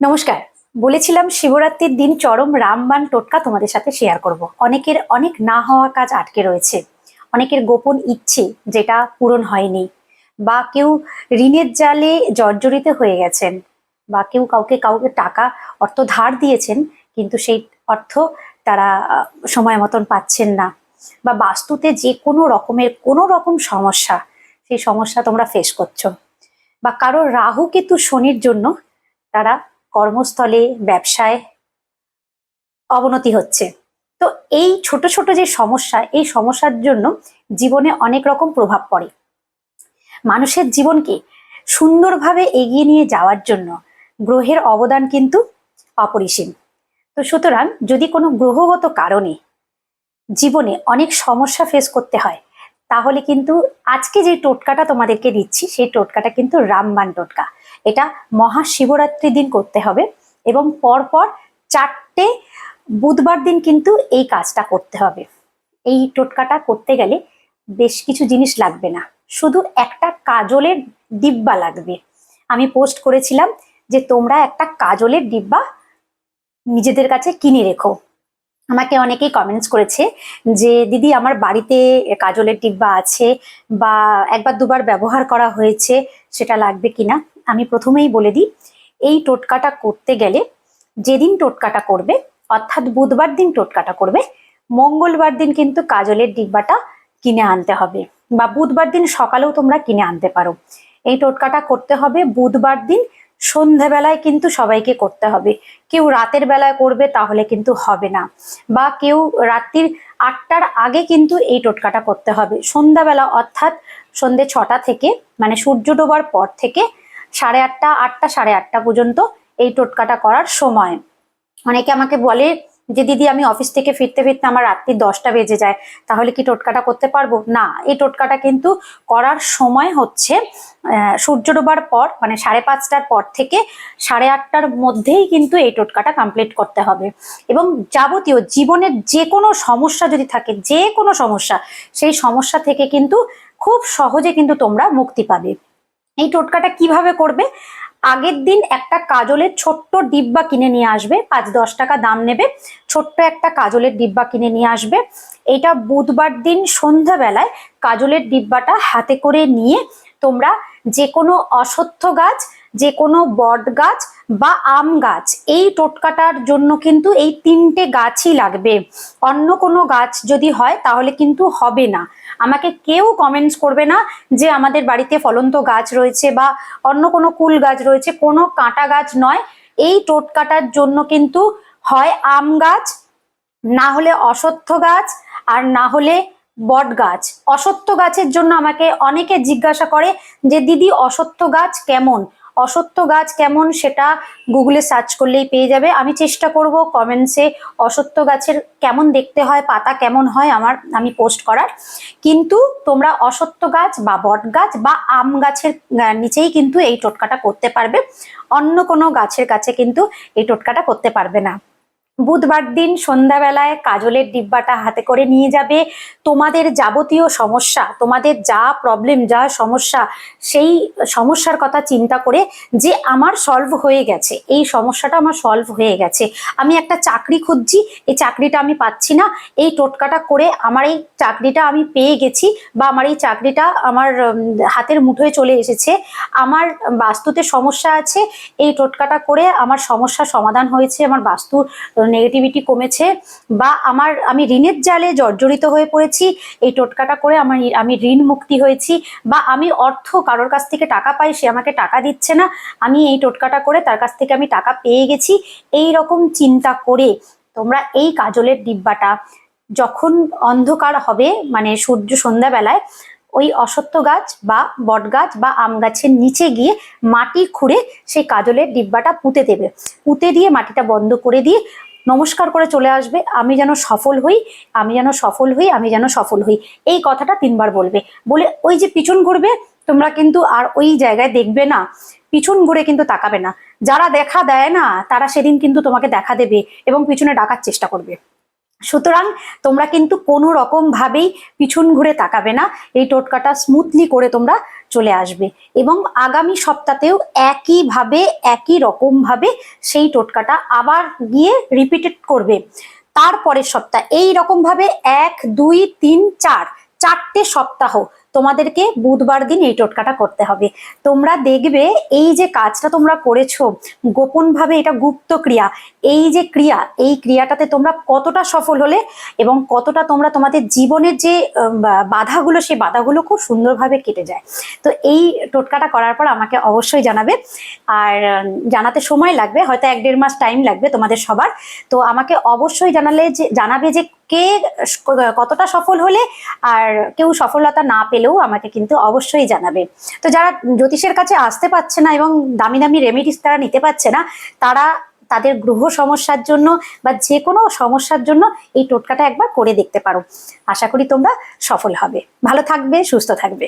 নমস্কার। বলেছিলাম শিবরাত্রির দিন চরম রামবান টোটকা তোমাদের সাথে শেয়ার করব। অনেকের অনেক না হওয়া কাজ আটকে রয়েছে। অনেকের গোপন ইচ্ছে যেটা পূরণ হয়নি। বা কেউ ঋণের জালে জর্জরিত হয়ে গেছেন। বা কেউ কাউকে কাউকে টাকা, অর্থ ধার দিয়েছেন, কিন্তু সেই অর্থ তারা সময় মতন পাচ্ছেন না। বা বাস্তুতে যে কোনো রকমের কোনো রকম সমস্যা, সেই সমস্যা তোমরা ফেস করছ। বা কারও রাহু কেতু শনির জন্য তারা কর্মস্থলে, ব্যবসায় অবনতি হচ্ছে। তো এই ছোট ছোট যে সমস্যা, এই সমস্যার জন্য জীবনে অনেক রকম প্রভাব পড়ে। মানুষের জীবনকে সুন্দরভাবে এগিয়ে নিয়ে যাওয়ার জন্য গ্রহের অবদান কিন্তু অপরিসীম। তো সুতরাং যদি কোনো গ্রহগত কারণে জীবনে অনেক সমস্যা ফেস করতে হয় তাহলে কিন্তু আজকে যে টোটকাটা তোমাদেরকে দিচ্ছি, সেই টোটকাটা কিন্তু রামবান টোটকা। এটা মহাশিবরাত্রির দিন করতে হবে এবং পরপর চারটে বুধবার দিন কিন্তু এই কাজটা করতে হবে। এই টোটকাটা করতে গেলে বেশ কিছু জিনিস লাগবে না। শুধু একটা কাজলের ডিব্বা লাগবে। আমি পোস্ট করেছিলাম যে তোমরা একটা কাজলের ডিব্বা নিজেদের কাছে কিনে রেখো। আমাকে অনেকেই কমেন্টস করেছে যে, দিদি, আমার বাড়িতে কাজলের ডিব্বা আছে বা একবার দুবার ব্যবহার করা হয়েছে, সেটা লাগবে কিনা? আমি প্রথমেই বলে দিই, এই টোটকাটা করতে গেলে যেদিন টোটকাটা করবে, অর্থাৎ বুধবার দিন টোটকাটা করবে, মঙ্গলবার দিন কিন্তু কাজলের ডিব্বাটা কিনে আনতে হবে বা বুধবার দিন সকালেও তোমরা কিনে আনতে পারো। এই টোটকাটা করতে হবে বুধবার দিন সন্ধ্যাবেলায় কিন্তু সবাইকে করতে হবে। কেউ রাতের বেলায় করবে তাহলে কিন্তু হবে না। বা কেউ রাত্রির আটটার আগে কিন্তু এই টোটকাটা করতে হবে। সন্ধ্যাবেলা অর্থাৎ সন্ধে ছটা থেকে মানে সূর্য ডোবার পর থেকে সাড়ে আটটা আটটা, সাড়ে আটটা পর্যন্ত এই টোটকাটা করার সময়। অনেকে আমাকে বলে যে দিদি, আমি অফিস থেকে ফিরতে ফিরতে আমার রাত্রি দশটা বেজে যায়, তাহলে কি টোটকাটা করতে পারব? না, এই টোটকাটা কিন্তু করার সময় হচ্ছে সূর্য ডোবার পর মানে সাড়ে পাঁচটার পর থেকে সাড়ে আটটার মধ্যেই কিন্তু এই টোটকাটা কমপ্লিট করতে হবে। এবং যাবতীয় জীবনের যে কোনো সমস্যা যদি থাকে, যে কোনো সমস্যা, সেই সমস্যা থেকে কিন্তু খুব সহজে কিন্তু তোমরা মুক্তি পাবে। এই টোটকাটা কীভাবে করবে? আগের দিন একটা কাজলের ছোট্ট ডিব্বা কিনে নিয়ে আসবে, পাঁচ দশ টাকা দাম নেবে। ছোট্ট একটা কাজলের ডিব্বা কিনে নিয়ে আসবে। এটা বুধবার দিন সন্ধ্যাবেলায় কাজলের ডিব্বাটা হাতে করে নিয়ে তোমরা যে কোনো অসত্য গাছ যে কোনো বট গাছ বা আম গাছ, এই টোটকাটার জন্য কিন্তু এই তিনটে গাছই লাগবে। অন্য কোনো গাছ যদি হয়, তাহলে কিন্তু হবে না। আমাকে কেউ কমেন্টস করবে না যে আমাদের বাড়িতে ফলন্ত গাছ রয়েছে বা অন্য কোনো কুল গাছ রয়েছে, কোনো কাঁটা গাছ নয়। এই টোটকাটার জন্য কিন্তু হয় আম গাছ, না হলে অশ্বত্থ গাছ আর না হলে বট গাছ। অশ্বত্থ গাছের জন্য আমাকে অনেকে জিজ্ঞাসা করে যে, দিদি অশ্বত্থ গাছ কেমন? অশ্বত্থ গাছ কেমন সেটা গুগলে সার্চ করলেই পেয়ে যাবে। আমি চেষ্টা করব কমেন্টসে অসত্য গাছের কেমন দেখতে হয়, পাতা কেমন হয় আমার, আমি পোস্ট করার। কিন্তু তোমরা অসত্য গাছ বা বট গাছ বা আম গাছের নিচেই কিন্তু এই টোটকাটা করতে পারবে। অন্য কোনো গাছের কাছে কিন্তু এই টোটকাটা করতে পারবে না। বুধবার দিন সন্ধ্যাবেলায় কাজলের ডিব্বাটা হাতে করে নিয়ে যাবে। তোমাদের যাবতীয় সমস্যা, তোমাদের যা প্রবলেম যা সমস্যা, সেই সমস্যার কথা চিন্তা করে যে আমার সলভ হয়ে গেছে, এই সমস্যাটা আমার সলভ হয়ে গেছে। আমি একটা চাকরি খুঁজছি, এই চাকরিটা আমি পাচ্ছি না, এই টোটকাটা করে আমার এই চাকরিটা আমি পেয়ে গেছি বা আমার এই চাকরিটা আমার হাতের মুঠোয় চলে এসেছে। আমার বাস্তুতে সমস্যা আছে, এই টোটকাটা করে আমার সমস্যার সমাধান হয়েছে, আমার বাস্তুর নেগেটিভিটি কমেছে বা আমার, আমি ঋণের জালে জর্জরিত হয়ে পড়েছি, এই টোটকাটা করে আমার আমি ঋণ মুক্তি হয়েছি বা আমি অর্থ কারোর কাছ থেকে টাকা পাই, সে আমাকে টাকা দিচ্ছে না, আমি এই টোটকাটা করে তার কাছ থেকে আমি টাকা পেয়ে গেছি, এই রকম চিন্তা করে তোমরা এই কাজলের ডিব্বাটা যখন অন্ধকার হবে মানে সূর্য সন্ধ্যাবেলায়, ওই অসত্য গাছ বা বট গাছ বা আম গাছের নিচে গিয়ে মাটি খুঁড়ে সেই কাজলের ডিব্বাটা পুঁতে দেবে। পুঁতে দিয়ে মাটিটা বন্ধ করে দিয়ে নমস্কার করে চলে আসবে, আমি যেন সফল হই, আমি যেন সফল হই, আমি যেন সফল হই। এই কথাটা তিনবার বলবে। বলে ওই যে পিছন ঘুরবে, তোমরা কিন্তু আর ওই জায়গায় দেখবে না। পিছন ঘুরে কিন্তু তাকাবে না। যারা দেখা দেয় না, তারা সেদিন কিন্তু তোমাকে দেখা দেবে এবং পিছনে ডাকার চেষ্টা করবে। সুতরাং তোমরা কিন্তু কোনো রকম ভাবেই পিছন ঘুরে তাকাবে না। এই টোটকাটা স্মুথলি করে তোমরা চলে আসবে। এবং আগামী সপ্তাহতেও একইভাবে একই রকমভাবে সেই টোটকাটা আবার গিয়ে রিপিটেড করবে। তারপরের সপ্তাহ, এই রকমভাবে এক, দুই, তিন, চার, চারটে সপ্তাহ তোমাদেরকে বুধবার দিন এই টোটকাটা করতে হবে। তোমরা দেখবে এই যে কাজটা তোমরা করেছ, গোপনভাবে এটা গুপ্ত ক্রিয়া। এই যে ক্রিয়া, এই ক্রিয়াটাতে তোমরা কতটা সফল হলে এবং কতটা তোমরা তোমাদের জীবনের যে বাধাগুলো, সেই বাধাগুলো খুব সুন্দরভাবে কেটে যায়। তো এই টোটকাটা করার পর আমাকে অবশ্যই জানাবে। আর জানাতে সময় লাগবে, হয়তো এক দেড় মাস টাইম লাগবে তোমাদের সবার। তো আমাকে অবশ্যই জানালে যে, জানাবে যে কে কতটা সফল হলে আর কেউ সফলতা না পেলেও আমাকে কিন্তু অবশ্যই জানাবে। তো যারা জ্যোতিষের কাছে আসতে পারছে না এবং দামি দামি রেমেডিস তারা নিতে পারছে না, তারা তাদের গ্রহ সমস্যার জন্য বা যে কোনো সমস্যার জন্য এই টোটকাটা একবার করে দেখতে পারো। আশা করি তোমরা সফল হবে। ভালো থাকবে, সুস্থ থাকবে।